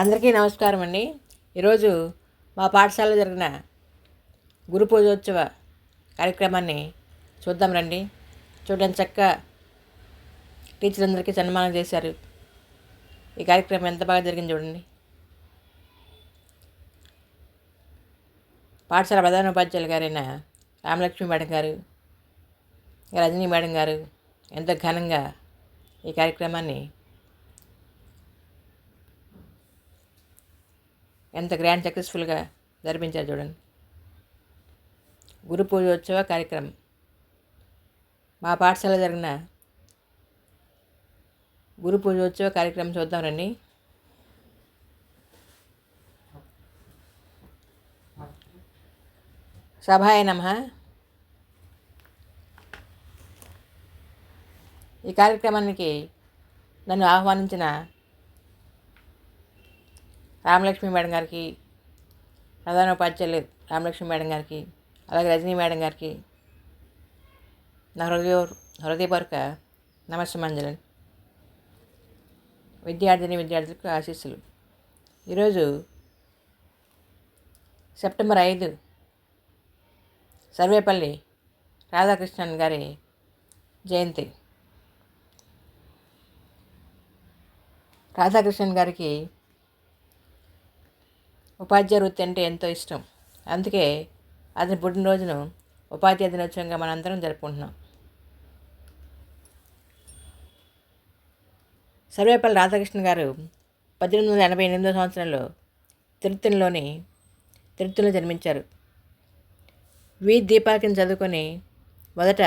అందరికీ నమస్కారం అండి. ఈరోజు మా పాఠశాలలో జరిగిన గురు పూజోత్సవ కార్యక్రమాన్ని చూద్దాం రండి. చూడండి చక్క టీచర్లందరికీ సన్మానం చేశారు. ఈ కార్యక్రమం ఎంత బాగా జరిగింది చూడండి. పాఠశాల ప్రధాన ఉపాధ్యాయులు గారైన రామలక్ష్మి మేడం గారు రజనీ మేడం గారు ఎంతో ఘనంగా ఈ కార్యక్రమాన్ని ఎంత గ్రాండ్ సక్సెస్ఫుల్గా జరిపించారు చూడండి. గురు పూజోత్సవ కార్యక్రమం. మా పాఠశాల జరిగిన గురు పూజోత్సవ కార్యక్రమం చూద్దాం రండి. సభాయ నమ. ఈ కార్యక్రమానికి నన్ను ఆహ్వానించిన రామలక్ష్మి మేడం గారికి ప్రధాన ఉపాధ్యాయులు రామలక్ష్మి మేడం గారికి అలాగే రజనీ మేడం గారికి నా హృదయ హృదయపూర్వక నమస్సమాంజలి. విద్యార్థిని విద్యార్థులకు ఆశీస్సులు. ఈరోజు సెప్టెంబర్ ఐదు సర్వేపల్లి రాధాకృష్ణన్ గారి జయంతి. రాధాకృష్ణన్ గారికి ఉపాధ్యాయ వృత్తి అంటే ఎంతో ఇష్టం. అందుకే అతని పుట్టినరోజును ఉపాధ్యాయ దినోత్సవంగా మనందరం జరుపుకుంటున్నాం. సర్వేపల్లి రాధాకృష్ణ గారు పద్దెనిమిది వందల ఎనభై ఎనిమిదో సంవత్సరంలో తిరుత్తనిలోని తిరుత్తలో జన్మించారు. వి. దీపాకిని చదువుకొని మొదట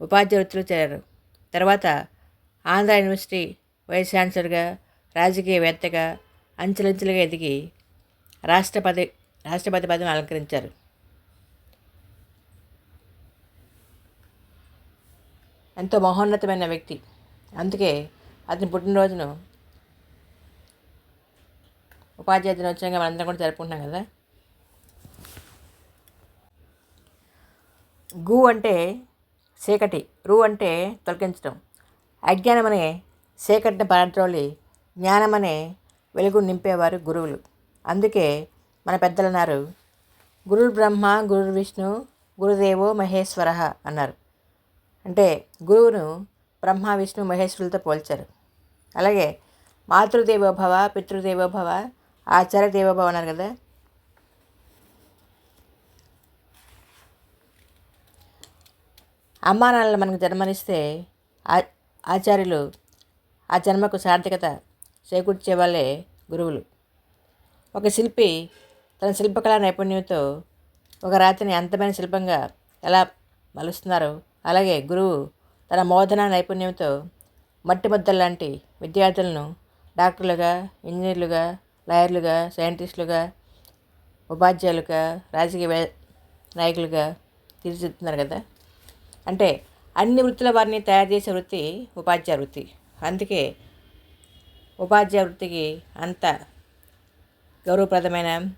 ఉపాధ్యాయ వృత్తిలో చేరారు. తర్వాత ఆంధ్ర యూనివర్సిటీ వైస్ ఛాన్సలర్గా రాజకీయవేత్తగా అంచెలంచెలుగా ఎదిగి రాష్ట్రపతి రాష్ట్రపతి పదవిని అలంకరించారు. ఎంతో మహోన్నతమైన వ్యక్తి. అందుకే అతని పుట్టినరోజును ఉపాధ్యాయ దినోత్సవంగా మనందరం కూడా జరుపుకుంటున్నాం కదా. గు అంటే చీకటి రు అంటే తొలగించడం. అజ్ఞానం అనే చీకటిని పరద్రోలి జ్ఞానం అనే వెలుగు నింపేవారు గురువులు. అందుకే మన పెద్దలు అన్నారు గురు బ్రహ్మ గురు విష్ణు గురుదేవో మహేశ్వర అన్నారు. అంటే గురువును బ్రహ్మ విష్ణు మహేశ్వరులతో పోల్చారు. అలాగే మాతృదేవోభవ పితృదేవోభవ ఆచార్య దేవోభవ అన్నారు కదా. అమ్మా నాన్నలు మనకు జన్మనిస్తే ఆ- ఆచార్యులు ఆ జన్మకు సార్థకత చేకూర్చే వాళ్ళే గురువులు. ఒక శిల్పి తన శిల్పకళా నైపుణ్యంతో ఒక రాతిని అంతమైన శిల్పంగా ఎలా మలుస్తున్నారో అలాగే గురువు తన మోదన నైపుణ్యంతో మట్టి ముద్దలు లాంటి విద్యార్థులను డాక్టర్లుగా ఇంజనీర్లుగా లాయర్లుగా సైంటిస్టులుగా ఉపాధ్యాయులుగా రాజకీయ నాయకులుగా తీర్చిదిద్దుతున్నారు కదా. అంటే అన్ని వృత్తుల వారిని తయారు చేసే వృత్తి ఉపాధ్యాయ వృత్తి. అందుకే ఉపాధ్యాయ వృత్తికి అంత గౌరవప్రదమైన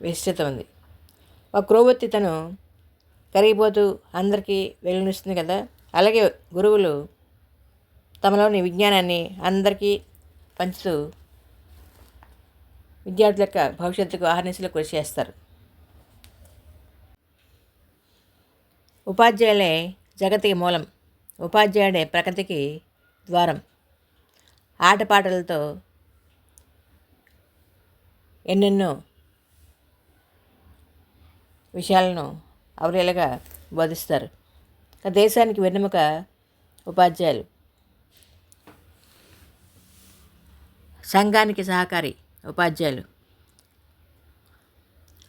విశిష్టత ఉంది. ఒక క్రోవొత్తి తను కరిగిపోతూ అందరికీ వెలుగునిస్తుంది కదా. అలాగే గురువులు తమలోని విజ్ఞానాన్ని అందరికీ పంచుతూ విద్యార్థుల యొక్క భవిష్యత్తుకు ఆహర్నిశలు కృషి చేస్తారు. ఉపాధ్యాయులే జగతికి మూలం ఉపాధ్యాయుడే ప్రగతికి ద్వారం. ఆటపాటలతో ఎన్నెన్నో విషయాలను అవలీలగా బోధిస్తారు. దేశానికి వెన్నెముక ఉపాధ్యాయులు. సంఘానికి సహకారి ఉపాధ్యాయులు.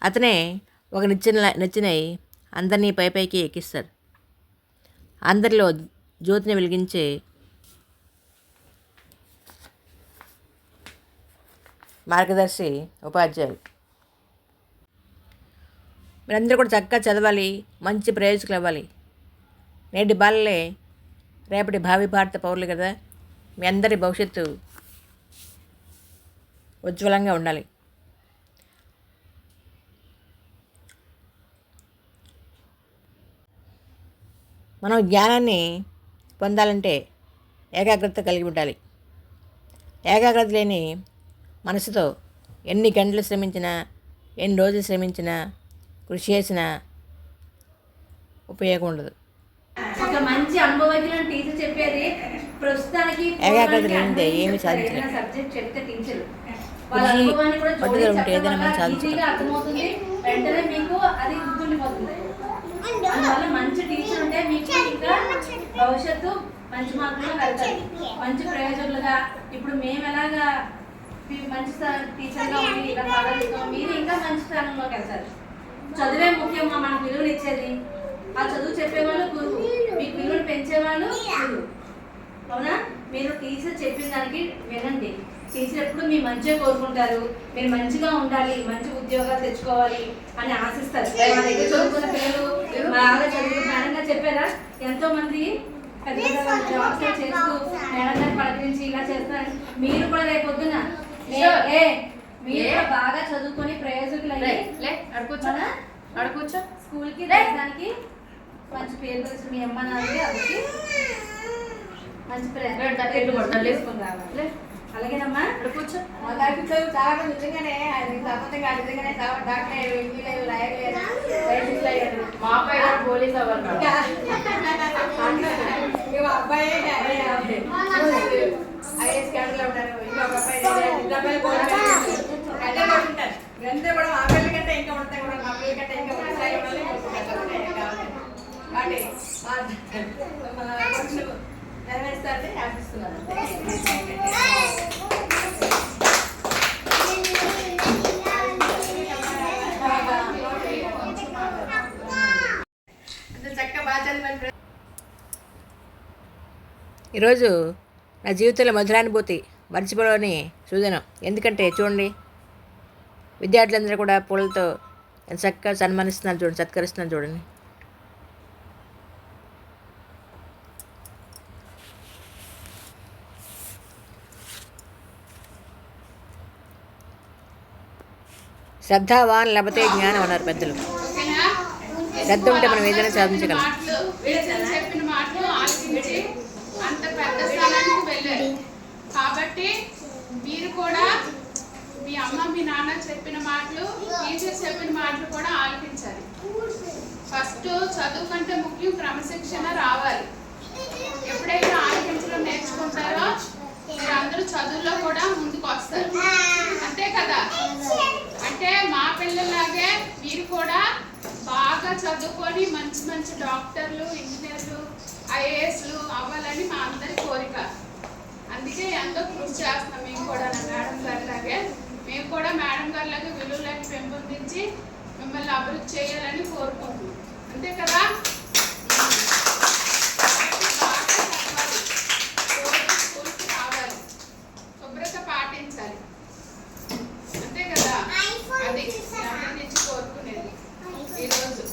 అతనే ఒక నిచ్చెన నిచ్చెనై అందరినీ పై పైకి ఎక్కిస్తారు. అందరిలో జ్యోతిని వెలిగించే మార్గదర్శి ఉపాధ్యాయులు. మీరందరూ కూడా చక్కగా చదవాలి మంచి ప్రయోజకులు అవ్వాలి. నేటి బాలలే రేపటి భావి భారత పౌరులు కదా. మీ అందరి భవిష్యత్తు ఉజ్వలంగా ఉండాలి. మనం జ్ఞానాన్ని పొందాలంటే ఏకాగ్రత కలిగి ఉండాలి. ఏకాగ్రత లేని మనసుతో ఎన్ని గంటలు శ్రమించినా ఎన్ని రోజులు శ్రమించినా కృషి చేసినా ఉపయోగం ఉండదు. ఒక మంచి అనుభవజ్ఞులను టీచర్ చెప్పేది ప్రస్తుతానికి ఏకాగ్రత లేనిదే ఏమీ సాధించలేం. సబ్జెక్ట్ చెప్తే టీచర్ వాళ్ళ కృషి, అనుభవాన్ని కూడా పట్టుదల ఉంటే ఏదైనా మనం వల్ల సాధించగలం. ఈజీగా అర్థమవుతుంది. వెంటనే మీకు అది గుర్తుండిపోతుంది. అందువల్ల మంచి టీచర్ ఉంటే మీకు ఇంకా భవిష్యత్తు మంచి మార్కులు వెళ్తారు. మంచి ప్రయోజకులుగా ఇప్పుడు మేము ఎలాగా మీరు మంచి టీచర్గా ఉండి ఇలా ఫాలో మీరు ఇంకా మంచి స్థానంలోకి వెళ్తారు. చదువే ముఖ్యమా మనకు విలువలు ఇచ్చేది. ఆ చదువు చెప్పేవాళ్ళు గురువు. మీకు విలువలు పెంచేవాళ్ళు గురువు. అవునా? మీరు టీచర్ చెప్పిన దానికి వినండి. టీచర్ ఎప్పుడు మీ మంచిగా కోరుకుంటారు. మీరు మంచిగా ఉండాలి మంచి ఉద్యోగాలు తెచ్చుకోవాలి అని ఆశిస్తారు. మా దగ్గర చదువుకున్న పిల్లలు బాగా చదువు మేడం చెప్పారా? ఎంతో మంది పెద్ద పెద్ద జాబ్స్ చేస్తూ మేడం గారు పలకరించి ఇలా చేస్తారు మీరు కూడా రేపు బాగా చదువుకొని ప్రయోజకులు స్కూల్కి దేశానికి మంచి పేరు తెచ్చిన మీ అమ్మ నాన్నకి అందరికి మంచి రేపు పేరు. తగ్గట్టు కొడతాను, లే. తీసుకొని రావాలి లే. అలాగేనమ్మా. గారికి చదువు చాలా నిజంగానే కాకపోతే కాదు నిజంగానే చాలా డాక్టర్ అయ్యారు ఇంజనీర్ లాయర్ అయ్యారు సైంటిస్ట్ అయ్యారు. మా అబ్బాయి కూడా పోలీస్ అవ్వాలి అబ్బాయి ఐఏఎస్ క్యాడర్లో ఉంటారు. కూడా మా పిల్లల కంటే ఇంకా ఉంటాయి కూడా మా పిల్లల కంటే ఇంకా. కాబట్టి మా ఆశిస్తున్నాను. ఈరోజు నా జీవితంలో మధురానుభూతి మర్చిపోలేని సూచన. ఎందుకంటే చూడండి విద్యార్థులందరూ కూడా పూలతో చక్కగా సన్మానిస్తున్నారు చూడండి సత్కరిస్తున్నారు చూడండి. శ్రద్ధావాన్ లేకపోతే జ్ఞానం అన్నారు పెద్దలు. శ్రద్ధ ఉంటే మనం ఏదైనా సాధించగలం మాటలు వీళ్ళు చెప్పిన మాటలు ఆలకించి అంత పెద్ద స్థానానికి వెళ్ళారు కాబట్టి మీరు కూడా మీ అమ్మ మీ నాన్న చెప్పిన మాటలు టీచర్ చెప్పిన మాటలు కూడా ఆలకించాలి. ఫస్ట్ చదువు కంటే ముఖ్యం క్రమశిక్షణ రావాలి. ఎప్పుడైతే ఆలకించడం నేర్చుకుంటారో మీరు అందరూ చదువులో కూడా ముందుకు వస్తారు. అంతే కదా? అంటే మా పిల్లలాగే మీరు కూడా బాగా చదువుకొని మంచి మంచి డాక్టర్లు ఇంజనీర్లు ఐఏఎస్లు అవ్వాలని మా అందరి కోరిక. అందుకే ఎంతో కృషి చేస్తున్నాం మేము కూడా నా మేడం గారిలాగే కూడా మేడం గారిలాగే విలువలను పెంపొందించి మిమ్మల్ని అభివృద్ధి చేయాలని కోరుకుంటున్నాం. అంతే కదా బాగా చదవాలి. రోజు స్కూల్కి రావాలి శుభ్రత పాటించాలి అంతే కదా అది ఎవరి నుంచి కోరుకునేది ఈరోజు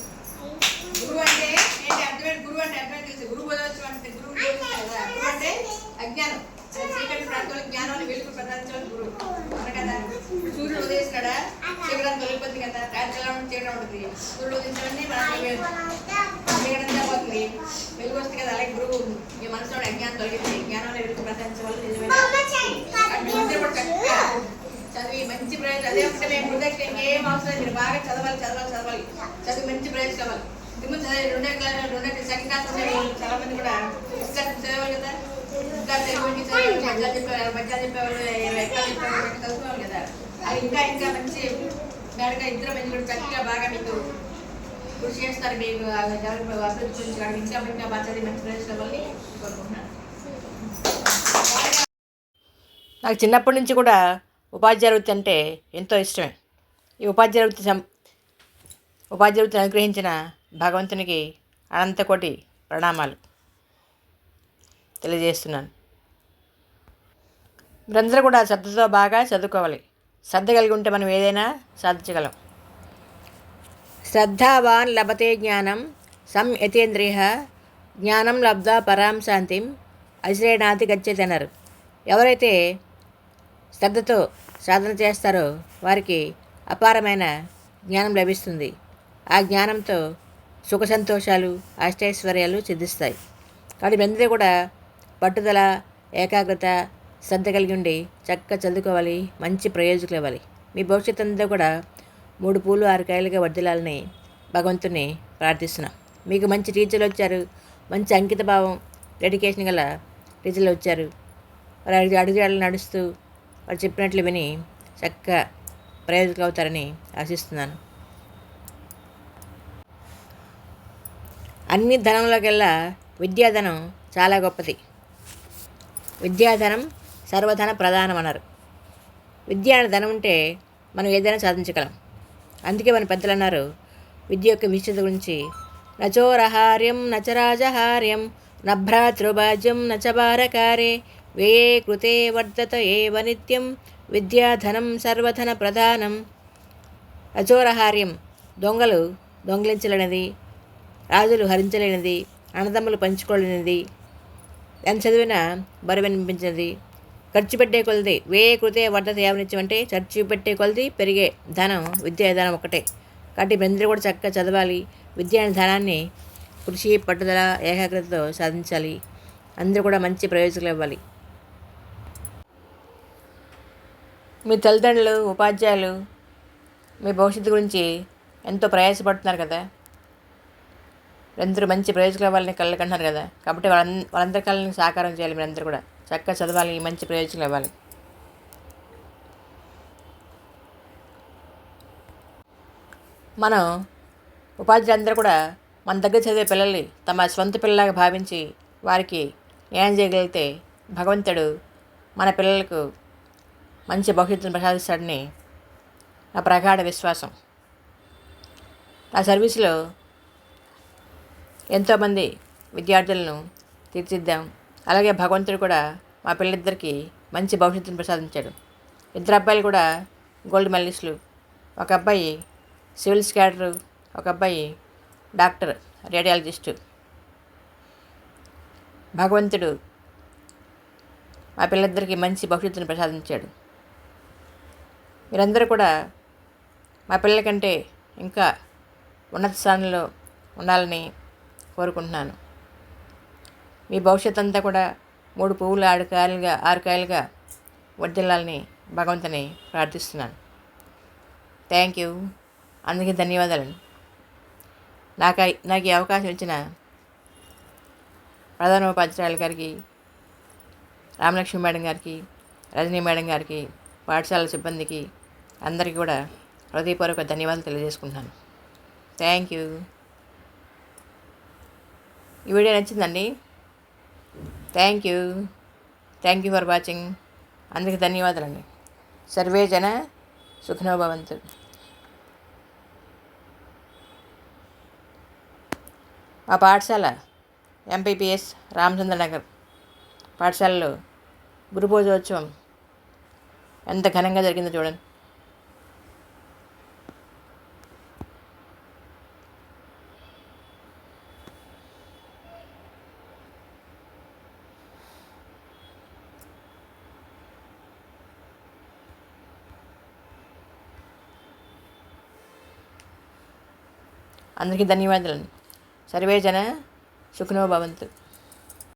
గురువు అంటే ఏంటి అర్థమైంది గురువు అంటే అర్థమైంది తెలుసు గురువు బోధవచ్చు అంటే గురువు బోధిస్తారు కదా గురువు అంటే అజ్ఞానం అది చీకటి ప్రాంతాలకు జ్ఞానాన్ని వెలుగు ప్రదానించడం గురువు అవును కదా ఇప్పుడు సూర్యుడు ఉదయిస్తున్నాడా తొలగిపోతుంది కదా? రాత్రి ఎలా ఉంటుంది. ఉదయించడమే చీకటి పోతుంది. వెలుగు వస్తుంది కదా అలాగే గురువు. మీ మనసులో అజ్ఞానం తొలగించి జ్ఞానాన్ని వెలుగు ప్రదానించే వాళ్ళు చదివి మంచి ప్రయోజనం. అదే ఒకటి మేము వృధాకి ఇంకేం అవసరం మీరు బాగా చదవాలి చదవాలి చదవాలి. చదివి మంచి ప్రయోజనం కావాలి ఇంతకు చదివి రెండో క్లాస్ రెండో సెకండ్ క్లాస్ చాలా మంది కూడా చదివేవాళ్ళు కదా? చదివి మధ్యాలు చెప్పేవాళ్ళు మధ్యాలు చెప్పేవాళ్ళు ఎక్కడ చెప్పేవాళ్ళు కదా అది ఇంకా ఇంకా మంచి మేడగా ఇద్దరు మంచి కూడా చక్కగా బాగా మీకు కృషి చేస్తారు. మీకు అభివృద్ధి గురించి కానీ ఇంకా ఇంకా బాగా మంచి ప్రదేశాలని కోరుకుంటున్నాను. నాకు చిన్నప్పటి నుంచి కూడా ఉపాధ్యాయ వృత్తి అంటే ఎంతో ఇష్టమే. ఈ ఉపాధ్యాయ వృత్తి సం ఉపాధ్యాయ వృత్తిని అనుగ్రహించిన భగవంతునికి అనంతకోటి ప్రణామాలు తెలియజేస్తున్నాను. మీరందరూ కూడా శ్రద్ధతో బాగా చదువుకోవాలి. శ్రద్ధ కలిగి ఉంటే మనం ఏదైనా సాధించగలం. శ్రద్ధావాన్ లభతే జ్ఞానం సం యతేంద్రియ జ్ఞానం లబ్ధ పరాం శాంతిం అశ్రేణాతి గచ్చతి ఎవరైతే శ్రద్ధతో సాధన చేస్తారో వారికి అపారమైన జ్ఞానం లభిస్తుంది. ఆ జ్ఞానంతో సుఖ సంతోషాలు అష్టైశ్వర్యాలు సిద్ధిస్తాయి. కాబట్టి మీరందరూ కూడా పట్టుదల ఏకాగ్రత శ్రద్ధ కలిగి ఉండి చక్కగా చదువుకోవాలి మంచి ప్రయోజకులు ఇవ్వాలి మీ భవిష్యత్తు అంతా కూడా మూడు పూలు ఆరు కాయలుగా వర్దిలాలని భగవంతుని ప్రార్థిస్తున్నాం. మీకు మంచి టీచర్లు వచ్చారు మంచి అంకిత భావం డెడికేషన్ గల టీచర్లు వచ్చారు. వారు అడుగు అడుగుజాడలు నడుస్తూ వారు చెప్పినట్లు విని చక్కగా ప్రయోజకులు అవుతారని ఆశిస్తున్నాను. అన్ని ధనంలోకెల్లా విద్యాధనం చాలా గొప్పది. విద్యాధనం సర్వధన ప్రధానం అన్నారు. విద్య అనే ధనం ఉంటే మనం ఏదైనా సాధించగలం. అందుకే మన పెద్దలు అన్నారు విద్య యొక్క విశిష్టత గురించి నచోరహార్యం నచరాజహార్యం నభ్రాతృభాజ్యం నచబారకారే వ్యయే కృతే వర్ధత ఏవ నిత్యం విద్యాధనం సర్వధన ప్రధానం. అచోరహార్యం దొంగలు దొంగిలించలేనిది రాజులు హరించలేనిది అన్నదమ్ములు పంచుకోలేనిది ఎంత చదివినా బరువినిపించినది ఖర్చు పెట్టే కొలది. వే కృతే వర్ధత యావనిత్యం అంటే ఖర్చు పెట్టే కొలది పెరిగే ధనం విద్యా ధనం ఒకటే కాబట్టి మీరందరూ కూడా చక్కగా చదవాలి. విద్య అనే ధనాన్ని కృషి పట్టుదల ఏకాగ్రతతో సాధించాలి. అందరూ కూడా మంచి ప్రయోజకులు ఇవ్వాలి మీ తల్లిదండ్రులు ఉపాధ్యాయులు మీ భవిష్యత్తు గురించి ఎంతో ప్రయాసపడుతున్నారు కదా? అందరూ మంచి ప్రయోజకులు అవ్వాలని కళ్ళు కంటున్నారు కదా? కాబట్టి వాళ్ళ వాళ్ళందరి కళ్ళని సాకారం చేయాలి మీరందరూ కూడా. చక్కగా చదవాలి మంచి ప్రయోజనం ఇవ్వాలి. మనం ఉపాధ్యాయులందరూ కూడా మన దగ్గర చదివే పిల్లల్ని తమ సొంత పిల్లలాగా భావించి వారికి న్యాయం చేయగలిగితే భగవంతుడు మన పిల్లలకు మంచి భవిష్యత్తును ప్రసాదిస్తాడని నా ప్రగాఢ విశ్వాసం. ఆ సర్వీసులో ఎంతోమంది విద్యార్థులను తీర్చిద్దాం అలాగే భగవంతుడు కూడా మా పిల్లలిద్దరికీ మంచి భవిష్యత్తును ప్రసాదించాడు. ఇద్దరు అబ్బాయిలు కూడా గోల్డ్ మెడలిస్టులు. ఒక అబ్బాయి సివిల్ స్కాడరు ఒక అబ్బాయి డాక్టర్ రేడియాలజిస్టు. భగవంతుడు మా పిల్లలిద్దరికీ మంచి భవిష్యత్తును ప్రసాదించాడు. మీరందరూ కూడా మా పిల్లల కంటే ఇంకా ఉన్నత స్థానంలో ఉండాలని కోరుకుంటున్నాను. మీ భవిష్యత్ అంతా కూడా మూడు పువ్వులు ఆరు కాయలుగా ఆరు కాయలుగా భగవంతుని ప్రార్థిస్తున్నాను. థ్యాంక్ యూ అందుకే ధన్యవాదాలు. నాకు నాకు ఈ అవకాశం ఇచ్చిన ప్రధాన ఉపాధ్యాయుల గారికి రామలక్ష్మి మేడం గారికి రజనీ మేడం గారికి పాఠశాల సిబ్బందికి అందరికీ కూడా హృదయపూర్వక ధన్యవాదాలు తెలియజేసుకుంటున్నాను. థ్యాంక్ యూ ఈ వీడియో నచ్చిందండి? Thank you thank you for watching అందరికీ ధన్యవాదాలండి. సర్వే జన సుఖనోభవంతు మా పాఠశాల ఎంపీపీఎస్ రామచంద్ర నగర్ పాఠశాలలో గురుపూజోత్సవం ఎంత ఘనంగా జరిగిందో చూడండి. అందరికీ ధన్యవాదాలు సర్వేజన సుఖనో భవంతు.